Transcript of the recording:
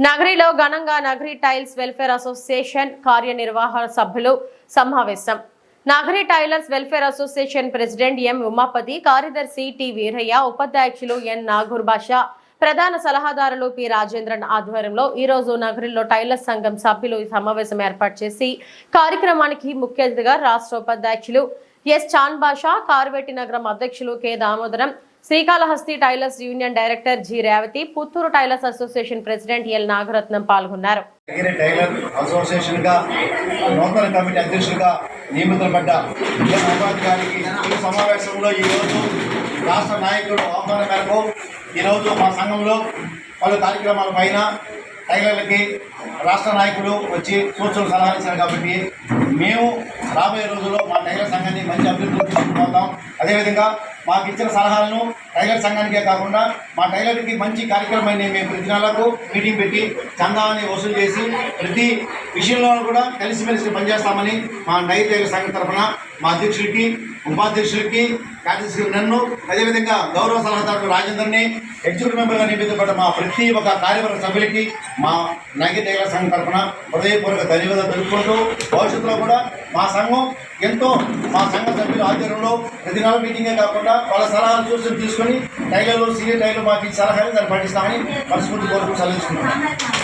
నగరిలో ఘనంగా Nagari tiles welfare association కార్యనిర్వాహక సభ్యులు సమావేశం. Nagari tailors welfare association president M Umapathi కార్యదర్శి టి వీరయ్య ఉపాధ్యక్షులు ఎన్ నాగూర్ బాషా ప్రధాన సలహాదారులు పి రాజేంద్రన్ ఆధ్వర్యంలో ఈరోజు నగరంలో నగరిలో టైలర్స్ సంఘం సభ్యులు ఈ సమావేశం ఏర్పాటు చేసి కార్యక్రమానికి ముఖ్య అతిథిగా రాష్ట్ర ఉపాధ్యక్షులు ఎస్ చాన్ బాషా కార్వేటి నగరం అధ్యక్షులు K Damodaram Srikalahasti tailors union director G Revathi Puttur tailors association president L Nagaratnam పాల్గొన్నారు. టైలర్ అసోసియేషన్గా నూతన కమిటీ అధ్యక్షులుగా నియమితపడ్డ గారికి ఈ సమావేశంలో ఈ రోజు రాష్ట్ర నాయకుడు ఆహ్వానం మేరకు ఈరోజు మా సంఘంలో పలు కార్యక్రమాల పైన టైలర్లకి రాష్ట్ర నాయకుడు వచ్చి సూచనలు సలహాలు ఇచ్చారు కాబట్టి మేము రాబోయే రోజుల్లో మా టైలర్ సంఘాన్ని మంచి అభివృద్ధి తీసుకుపోతాం. అదేవిధంగా మాకు ఇచ్చిన సలహాలను టైలర్ సంఘానికే కాకుండా మా టైలర్కి మంచి కార్యక్రమాన్ని మేము ప్రతి నెలకు మీటింగ్ పెట్టి చందాన్ని వసూలు చేసి ప్రతి విషయంలో కూడా కలిసిమెలిసి పనిచేస్తామని మా నైవేద్య సంఘం తరఫున మా అధ్యక్షుడికి ఉపాధ్యక్షులకి కార్యదర్శి నన్ను అదేవిధంగా గౌరవ సలహాదారు రాజేందర్ని ఎగ్జిక్యూటివ్ మెంబర్గా నియమితపడ్డ మా ప్రతి ఒక్క కార్యవర్గ సభ్యులకి మా నైకి సంఘం తరఫున హృదయపూర్వక ధన్యవాదాలు తెలుపుకుంటూ భవిష్యత్తులో కూడా మా సంఘం ఎంతో మా సంఘ సభ్యుల ఆధ్వర్యంలో ప్రతి నెల మీటింగే కాకుండా వాళ్ళ సలహాలు చూసి తీసుకొని టైలర్లు సీనియర్ టైలర్లు మాకు సలహాలు దాన్ని పాటిస్తామని మనస్ఫూర్తి కోరుకు సలహిస్తున్నాను